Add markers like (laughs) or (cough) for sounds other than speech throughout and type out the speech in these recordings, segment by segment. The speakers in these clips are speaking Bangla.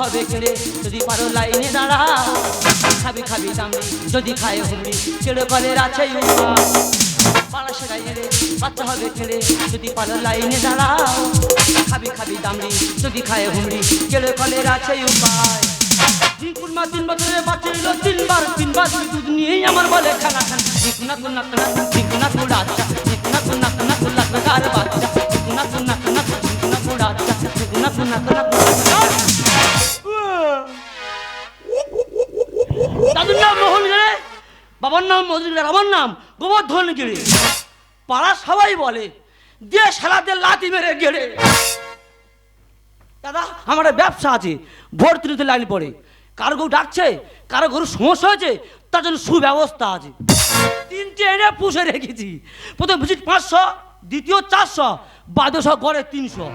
হবে কেড়ে। যদি পারো লাইনে দাঁড়াও খাবি খাবি দামড়ি যদি খায় হুমড়ি, কেড়ে কলের আছে পাড়া সেরাই এড়ে বাচ্চা হবে কেড়ে। যদি পারো লাইনে দাঁড়াও খাবি খাবি দামড়ি যদি খায় হুমড়ি, কেড়ে কলের আছে উপায় তিন বছরে বাচ্চা নিল তিনবার তিনবার দুধ নিয়েই আমার বলে খানা খান। কুনা বাবার নাম মজুর গেড়ে আমার নাম গোবর্ধন গেড়ে পাড়া সবাই বলে দিয়ে সালাদের লাতি মেরে গেড়ে দাদা, আমার ব্যবসা আছে ভোর তিনতে লাইন পড়ে। কারও কেউ ডাকছে, কারও গরু সমস্যা হয়েছে, তার জন্য সুব্যবস্থা আছে। তিনটে এনে পুষে রেখেছি। প্রথম ভিজিট পাঁচশো, দ্বিতীয় চারশো বাদেশো গড়ে তিনশো।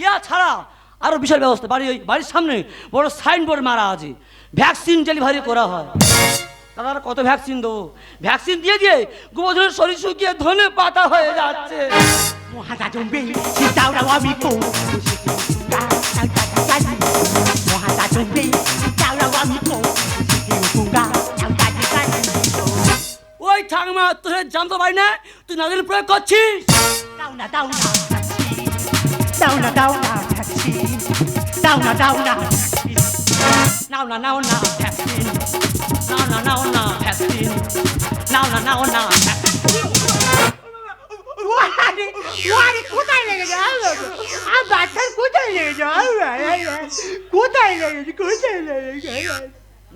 ইয়া ছাড়া আরও বিশাল ব্যবস্থা, বাড়ি ওই বাড়ির সামনে বড় সাইনবোর্ড মারা আছে। ভ্যাকসিন ডেলিভারি করা হয়। দাদা কত ভ্যাকসিন দেবো ভ্যাকসিন দিয়ে দিয়ে গোবর্ধনের শরীর শুকিয়ে ধনে পাতা হয়ে যাচ্ছে আমি আমি ওই ঠাকমা তোর জানতে পারি না তুই নাদের প্রয়োগ করছিস দাও না দাও না দাও না দাও না দাও না দাও না নাও না নাও না না নাও না ভ্যাকসিন নাও না নাও না ওয়ারে ওয়ারে কোথায় লেগে যাও আর বাচ্চার কোথায় লেগে যাও কোথায় লেগেছে কোথায় লেগেছে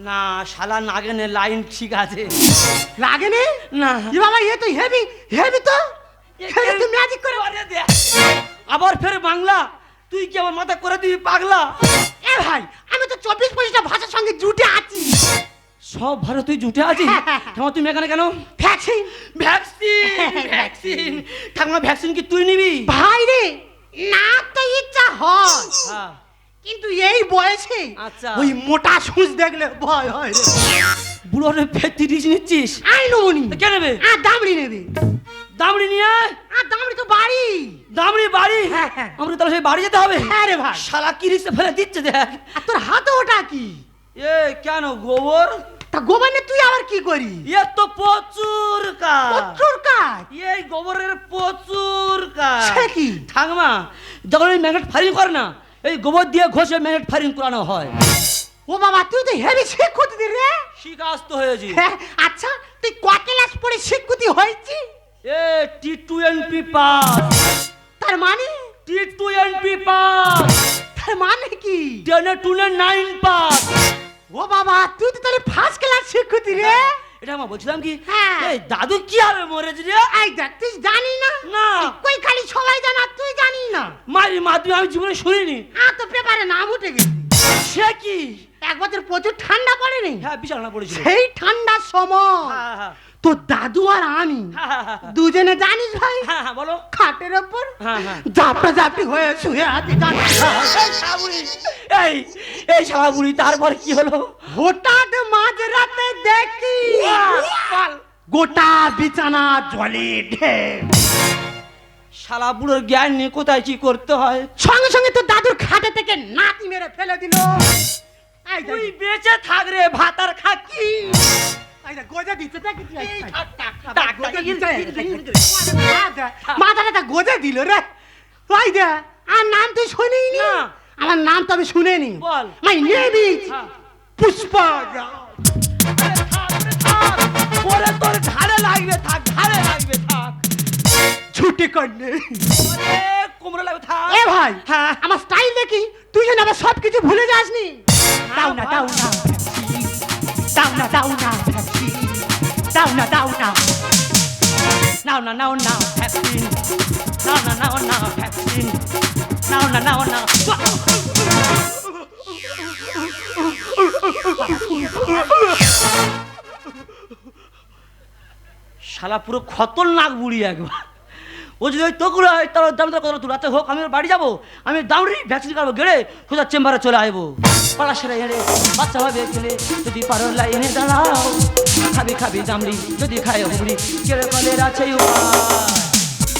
না শালা নাগেনের লাইন ঠিক আছে। লাগে নে। এ বাবা এ তো হেভি হেভি তো। হেভি তো ম্যাজিক করে। আবার ফের বাংলা। তুই কি আমার মাথা করে দিবি পাগলা? এ ভাই আমি তো চব্বিশ পঁচিশটা ভাষার সঙ্গে জুটে সব ভারত তুই জুটে আছিস (laughs) ঠাকুমা তুমি এখানে কেন? ভ্যাকসিন ভ্যাকসিন ভ্যাকসিন ঠাকুমা ভ্যাকসিন কি তুই নিবি? ভাই রে না তো ইচ্ছা হয়। হ্যাঁ। কিন্তু এই বয়সে আচ্ছা। ওই মোটা সুচ দেখলে ভয় হয় রে। বুড়ো ফের তিরিশ নিচ্ছিস? আই নমনি। কে নেবে? আর দামড়ি নেবে। দামড়ি নিয়ে। আর দামড়ি তো বাড়ি। দামড়ি বাড়ি? হ্যাঁ, হ্যাঁ। আমরা তাহলে সেই বাড়ি যেতে হবে। হ্যাঁ রে ভাই। শালা কি রিক্সে ফেলে দিচ্ছে দেখ। আর তোর হাতে ওটা কি? এ কেন গোবর? তা গোবানে তুই আবার কি করি এ তো প্রচুর কাজ। প্রচুর কাজ? এই গোবরের প্রচুর কাজ। সে কি? ঠাকমা যখন ওই ম্যাগনেট ফায়ারিং করে না এই গোবর দিয়ে ঘষে ম্যাগনেট ফায়ারিং করানো হয়। ও বাবা তুই তো হেভি শিক্ষুতি রে। শিকাস্ত হয়েছি। হ্যাঁ, আচ্ছা তুই ক ক্লাস পড়ে শিক্ষুতি হয়েছি? এ টি টোয়েন্টি পাস তার মানে? টি টোয়েন্টি পাস তার মানে কি? টেনে টুনে নাইন পাস ও বাবা তুই তো তাহলে ফার্স্ট শিক্ষুতি রে এটা আমার বলছিলাম কি হ্যাঁ। এই দাদু কি হবে মরেছে রে এই দেখ তুই জানি না না কই খালি সবাই জানা তুই জানি না মারি মাধ্যমে আমি জীবনে শুনিনি আর তো পেপারে নাম উঠে গেছি সে কি এক বছর প্রচুর ঠান্ডা পড়েনি হ্যাঁ বিশাল না পড়েছিল সেই ঠান্ডার সময় হ্যাঁ হ্যাঁ তো দাদু আর আমি হ্যাঁ, হ্যাঁ, হ্যাঁ। দুজনে জানিস ভাই হ্যাঁ হ্যাঁ বলো খাটের ওপর হ্যাঁ, হ্যাঁ। জাপটা জাপটি হয়ে শুয়ে আছি এই এই শালাবুড়ি তারপর কি হলো? হঠাৎ মাঝ রাতে দেখি গোটা বিছানা জলে শালা বুড়োর জ্ঞান নিয়ে কোথায় কি করতে হয়? সঙ্গে সঙ্গে তো দাদুর খাটে থেকে নাতি মেরে ফেলে দিল। তুই বেঁচে থাক রে ভাতার খাকি গোজা দিতে মাথাটা গোজা দিল রে। আর নাম তুই শুনিনি। না। আমার নাম তো আমি শুনিনি। বল। মাই নেম ইজ হ্যাঁ। পুষ্পা ওরে তোর ঘাড়ে লাগবে থাক ঘাড়ে লাগবে থাক। ছুটি করলে কোমরে লাগবে থাক। এ ভাই হ্যাঁ। আমার স্টাইল দেখি। তুই যেন আবার সব কিছু ভুলে যাসনি। দাও না দাও না। দাও না দাও না। দাও না দাও না। নাও না নাও না ভ্যাকসিন। নাও না নাও না ভ্যাকসিন। শালা পুরো খতরনাক বুড়ি একবার। ও যদি ওই তোকুলো হয়, তাহলে দাম কথা তুই রাতে হোক, আমি বাড়ি যাব। আমি দাউড়ি ভ্যাকসিন কাটবো গেড়ে সোজা চেম্বারে চলে আসব। পাড়া সেরে হেঁড়ে বাচ্চা হবে গেলে যদি পারো লাইনে দাঁড়াও। খাবি খাবি দামড়ি, যদি খায় হুমড়ি, কেড়ে কলের আছে উপায়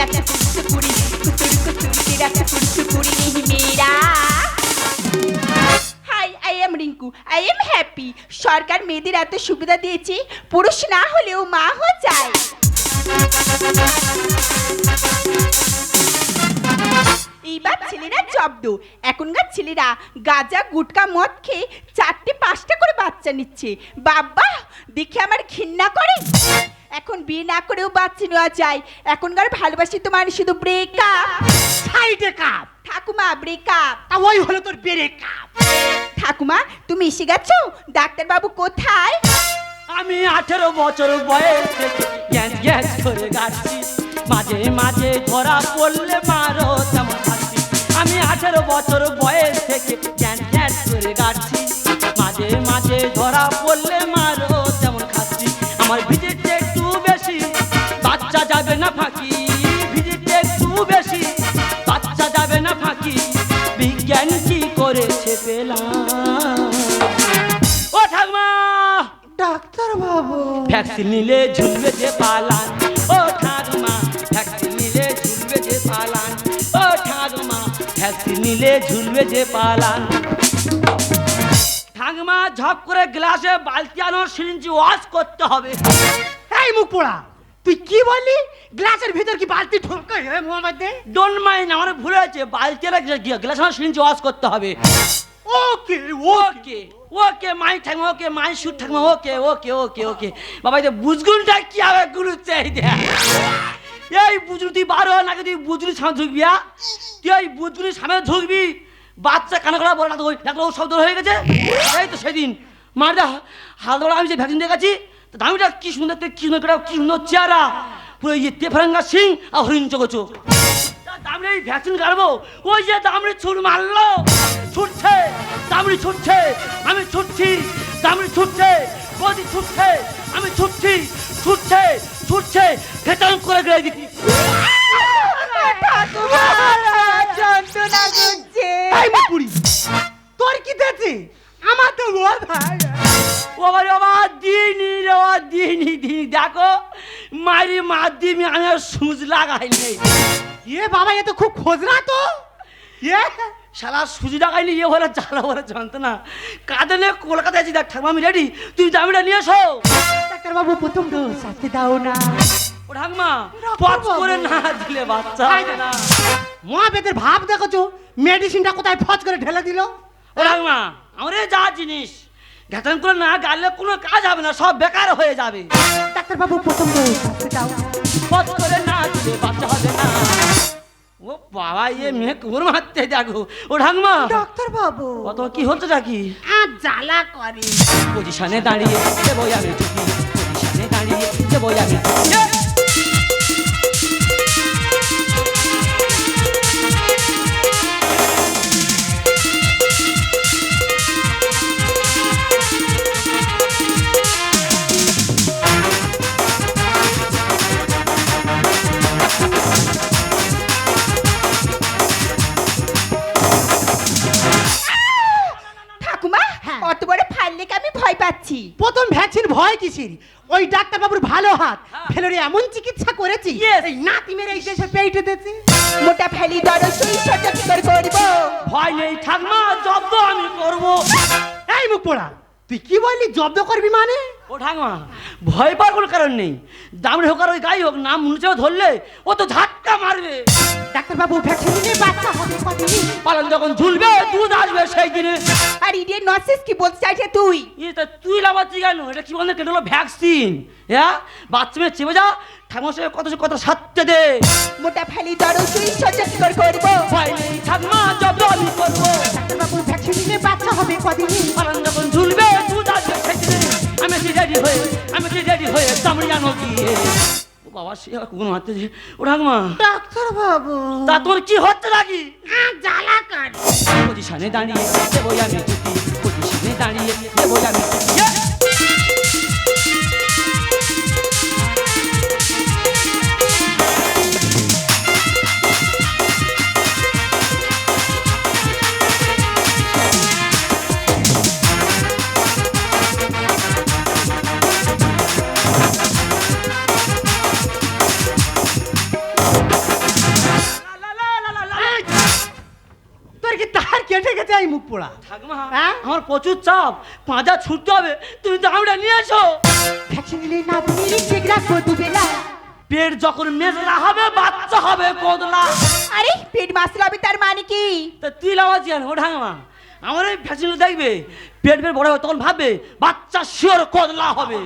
mira, tucuri, tucuri, tucuri, mira, tucuri, tucuri, mira. Hi I am Rinku I am happy সরকার মেয়েদের এত সুবিধা দিয়েছে পুরুষ না হলেও মা হো চায় জব্দ এখনকার ছেলেরা গাঁজা গুটকা মদ খেয়ে চারটে পাঁচটা করে বাচ্চা নিচ্ছে। বাবা দেখে আমার ঘৃণা করে। এখন বিয়ে না করেও বাচ্চা নেওয়া যায়। এখনকার ভালোবাসি তোমার শুধু ব্রেকআপ সাইডে কাপ ঠাকুমা ব্রেকআপ তা ওই হলো তোর বেড়ে কাপ ঠাকুমা তুমি এসে গেছো? ডাক্তারবাবু কোথায়? আমি আঠেরো বছর বয়স গ্যাস গ্যাস করে গাচ্ছি মাঝে মাঝে ধরা পড়লে মারো তেমন আঠেরো বছর বয়স থেকে গ্যাস গ্যাস করে গাচ্ছি মাঝে মাঝে ধরা পড়লে মারো তেমন খাচ্ছি আমার ভিজিটে একটু বেশি বাচ্চা যাবে না ফাঁকি। ভিজিটে একটু বেশি বাচ্চা যাবে না ফাঁকি। বিজ্ঞান কি করেছে পেলাম ও ঠাকমা! ডাক্তার বাবু ভ্যাকসিন নিলে ঝুলবে যে পালান ও ঠাকুমা! ঠাকুমা নিলে ঝুলবে যে পালান ঠাকুমা ঝপ করে গ্লাসে বালতি আনো সিরিঞ্জি ওয়াশ করতে হবে। এই মুখ পোড়া তুই কি বললি? গ্লাসের ভিতর কি বালতি ঢোকা হে মোহাম্মদ? দে ডোন্ট মাইন্ড আমার ভুল হয়েছে। বালতি আর গ্লাস আনো সিরিঞ্জি ওয়াশ করতে হবে। ওকে ওকে। ওকে মাই ঠাকুমা ওকে মাই শুট ঠাকুমা ওকে ওকে ওকে ওকে। বাবা এই বুঝগুনটা কি হবে গুরু চাই দেয়া এই বুঝুনি তুই বার বারো নাকি তুই বুঝুনি সামনে ঢুকবি হ্যাঁ? তুই এই বুঝুনি সামনে ঢুকবি বাচ্চা কানে করা বলে ডাক্তার ডাক্তার ও শব্দ হয়ে গেছে? এই তো সেদিন। মারদা হালদা আমি যে ভ্যাকসিন দেখাচ্ছি তো দামিটা কি সুন্দর কি সুন্দর কি সুন্দর চেহারা। পুরো ইয়ে তেফরাঙ্গা সিং আর হরিণ চোখো দামড়ি এই ভ্যাকসিন কাটবো ওই যে দামড়ি ছুট মারলো, ছুটছে দামড়ি ছুটছে, আমি ছুটছি দামড়ি ছুটছে, বদি ছুটছে, আমি ছুটছি, ছুটছে ছুটছে ভেতন করে গেলে ঠাকুমা যন্ত্রণা করছে তোর কি দেখছি? আমার তো বল ভাই ও বাবা বাবা দিনি রে ও দিনি দিনি দেখো মারি মা দিমি আমি সুচ লাগাই নেই। এ বাবা এ তো খুব খোঁজরা তো। এ? শালা সুজি লাগাইনি ইয়ে হলে জ্বালা হলে যন্ত্রণা। কাঁদে নিয়ে কলকাতায় আছি দেখ ঠাকুমা আমি রেডি তুমি দামিটা নিয়ে এসো। ডাক্তার বাবু প্রথম ডোজ আজকে দাও না। ও ঠাকুমা করে না দিলে বাচ্চা হবে না। মহাবেদের ভাব দেখেছ? মেডিসিনটা কোথায় ফজ করে ঢেলে দিল? ও ঠাকুমা আমার যা জিনিস। ঘাটান করে না গালে কোনো কাজ হবে না সব বেকার হয়ে যাবে। ডাক্তার বাবু প্রথম করে না দিলে বাচ্চা হবে না। ও বাবা ইয়ে মেয়ে কুমোর মারতে দেখো। ও ঠাকুমা ডাক্তার বাবু কত কি হচ্ছে নাকি? আর জ্বালা করে। পজিশনে দাঁড়িয়ে দেবো আমি পজিশনে দাঁড়িয়ে দেবো আমি ভয় ওই ডাক্তার বাবুর ভালো হাত। হ্যাঁ। ফেলোরে এমন চিকিৎসা করেছি. এই নাতি মেরে এই দেশে পেটে দিয়েছে? মোটা ফেলি দরদ সেই কি করে করব? ভয় নেই ঠাকমা জব্দ আমি করব। এই মুখ পোড়া তুই কি বললি? জব্দ করবি মানে? ও ঠাকমা ভয় পাওয়ার কোনো কারণ নেই। দামড়ি হোক আর ওই গাই হোক নাম মুছে ধরলে ও তো ঝাটকা মারবে। ডাক্তার বাবু ভ্যাকসিন নিলে বাচ্চা হবে কদিন পালন যখন ঝুলবে দুধ আসবে সেই দিনে। আর ইডিয়ে নসিস কি বলতে চাইছে তুই? ইয়ে তা তুই লাভাচ্ছি কেন? এটা কি বলতে কেটে হলো ভ্যাকসিন? হ্যাঁ বাচ্চা মেয়ে চেপে যা ঠাকুমার সঙ্গে কত কথা সারতে দে। মোটা ফেলি দরদ সুই সহ্য কি করে করব। ভয় ঠাকুমা জব্দ আমি করব। ডাক্তার রেডি হয়ে আমি কি রেডি হয়ে চামড়িয়া আনো গিয়ে ও বাবা সে আর কোন হাতে ও ঠাকুমা। ডাক্তার বাবু তা তোর কি হচ্ছে নাকি? আর জ্বালা কাট পজিশনে দাঁড়িয়ে দেবো আমি পজিশনে দাঁড়িয়ে দেবো আমি হ্যাঁ? আমার প্রচুর চাপ। পাঁজা ছুটতে হবে। তুমি দামটা নিয়ে এসো। ভ্যাকসিন নিলে না তুমি ঠিক রাখব দুবেলা। পেট যখন মেজলা হবে বাচ্চা হবে কোদলা। আরে পেট মাসল হবে তার মানে কি? তা তুই লাগাচ্ছি ও ঢাঙমা আমার এই ভ্যাকসিন দেখবে পেট পেট বড় হবে তখন ভাববে বাচ্চা শিওর কোদলা হবে।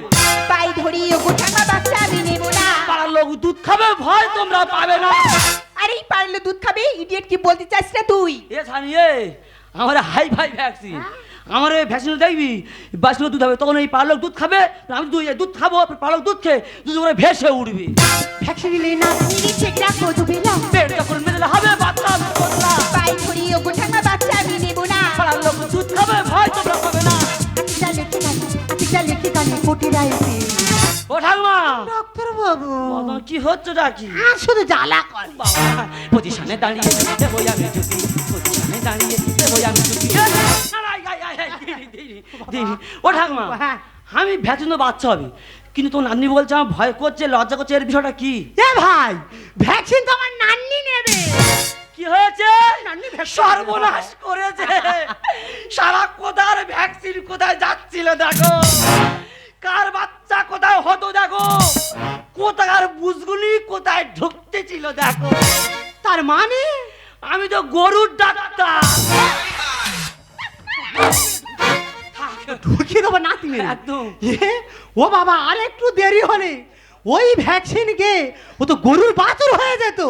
পাই ধরি ও গোঠামা বাচ্চা আমি নেব না। পাড়ার লোক দুধ খাবে ভয় তোমরা পাবে না। আরে পারলে দুধ খাবে? ইডিয়েট কি বলতে চাস না তুই? এ ছাড়িয়ে আমার হাই ফাই ভ্যাকসিন। আমার এই ভ্যাকসিন দেখবি? বাঁচলে দুধ হবে তখন এই পালক দুধ খাবে আমি দুধ দুধ খাব পালক দুধ খেয়ে দুধ করে ভেসে উঠবি। ভ্যাকসিন নিলে না পেট যখন হবে বাচ্চা হবে পাই ধরি ও গোঠামা বাচ্চা আমি নেব না। পাড়ার লোক দুধ খাবে ভয় তোমরা পাবে না। আতিটা লেখে কানে আতিটা লেখে কানে কোটে রাইতে। ও ঠাকুমা! ডক্টর বাবু বাবা, কি হচ্ছে ডাকি? আর শুধু জ্বালা কর। বাবা পজিশনে দাঁড়িয়ে দেবো আমি যদি পজিশনে দাঁড়িয়ে আমি যদি ও ঠাকুমা হ্যাঁ। আমি ভ্যাকসিন বাচ্চা হবে কিন্তু তোর নাতনি বলছে আমার ভয় করছে লজ্জা করছে এর বিষয়টা কি এ ভাই ভ্যাকসিন তো আমার নান্নি নেবে কি হয়েছে vaccine সর্বনাশ করেছে সারা কোথার ভ্যাকসিন কোথায় যাচ্ছিল দেখো কার বাচ্চা কোথায় হতো দেখো কোথাকার বুঝগুলি কোথায় ঢুকতেছিল দেখো তার মানে আমি তো গরুর ডাক্তার ঢুকিয়ে দেবো নাতি একদম। ও বাবা আর একটু দেরি হলে ওই ভ্যাকসিন গে ও তো গরুর বাছুর হয়ে যেত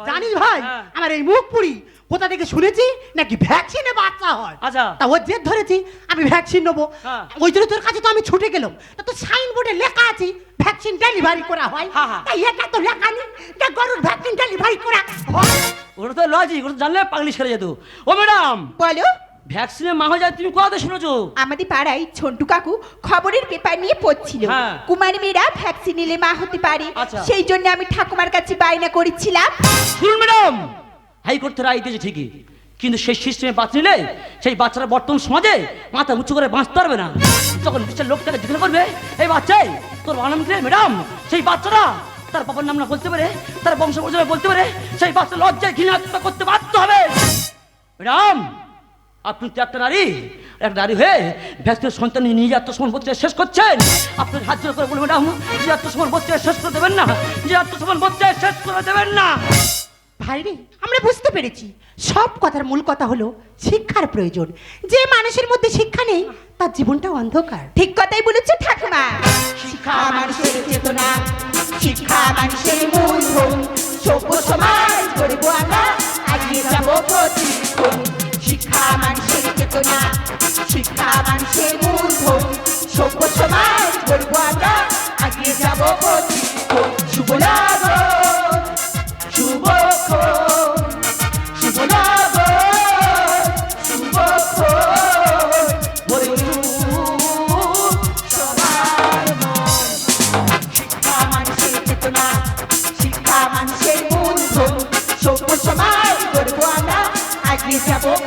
জানি জানিস ভাই হ্যাঁ। আমার এই মুখ পুরি কোথা থেকে শুনেছি? নাকি ভ্যাকসিনে বাচ্চা হয়? আচ্ছা। তা ও জেদ ধরেছি আমি ভ্যাকসিন নেব। হ্যাঁ। ওই জন্য তোর কাছে তো আমি ছুটে গেলাম। তা তো সাইনবোর্ডে লেখা আছে ভ্যাকসিন ডেলিভারি করা হয়। হ্যাঁ, হ্যাঁ। তাই এটা তো লেখা নেই যে গরুর ভ্যাকসিন ডেলিভারি করা হয়। ওটা তো লজিক ওটা জানলে পাগলি সেরে যেত। ও ম্যাডাম বলো। ভ্যাকসিনের মা হয়ে যায় তুমি কোথাতে শুনেছো? আমাদের পাড়ায় ঝন্টু কাকু খবরের পেপার নিয়ে পড়ছিল। হ্যাঁ। কুমারী মেয়েরা ভ্যাকসিন নিলে মা হতে পারে। আচ্ছা। সেই জন্য আমি ঠাকুমার কাছে বায়না করেছিলাম। শুনুন ম্যাডাম হাইকোর্ট থেকে রায় দিয়েছে ঠিকই। কিন্তু সেই সিস্টেমে বাচ্চা নিলে সেই বাচ্চারা বর্তমান সমাজে মাথা উঁচু করে বাঁচতে পারবে না। যখন বিশ্বের লোকটাকে জিজ্ঞাসা করবে এই বাচ্চাই তোর রে, ম্যাডাম? সেই বাচ্চারা তার বাবার নাম না বলতে পারে তার বংশ পরিচয় বলতে পারে সেই বাচ্চা লজ্জায় ঘৃণা করতে বাধ্য হবে। ম্যাডাম আপনি তো একটা নারী। এক নারী হয়ে ব্যক্তির সন্তান নিয়ে আত্মসমর্পণ বক্তৃতা শেষ করছেন। আপনার হাত করে বলবেন ম্যাডাম যে আত্মসমর্পণ বক্তৃতা শেষ করে দেবেন না। যে আত্মসমর্পণ বক্তৃতা শেষ করে দেবেন না। ভাই রে আমরা বুঝতে পেরেছি। সব কথার মূল কথা হলো শিক্ষার প্রয়োজন। যে মানুষের মধ্যে শিক্ষা নেই তার জীবনটা অন্ধকার। ঠিক কথাই বলেছে ঠাকুমা। শিক্ষা মানুষের চেতনা। শিক্ষা মানুষের শিক্ষা মানুষের মূলধন সভ্য সমাজ গড়ব আমরা এগিয়ে যাব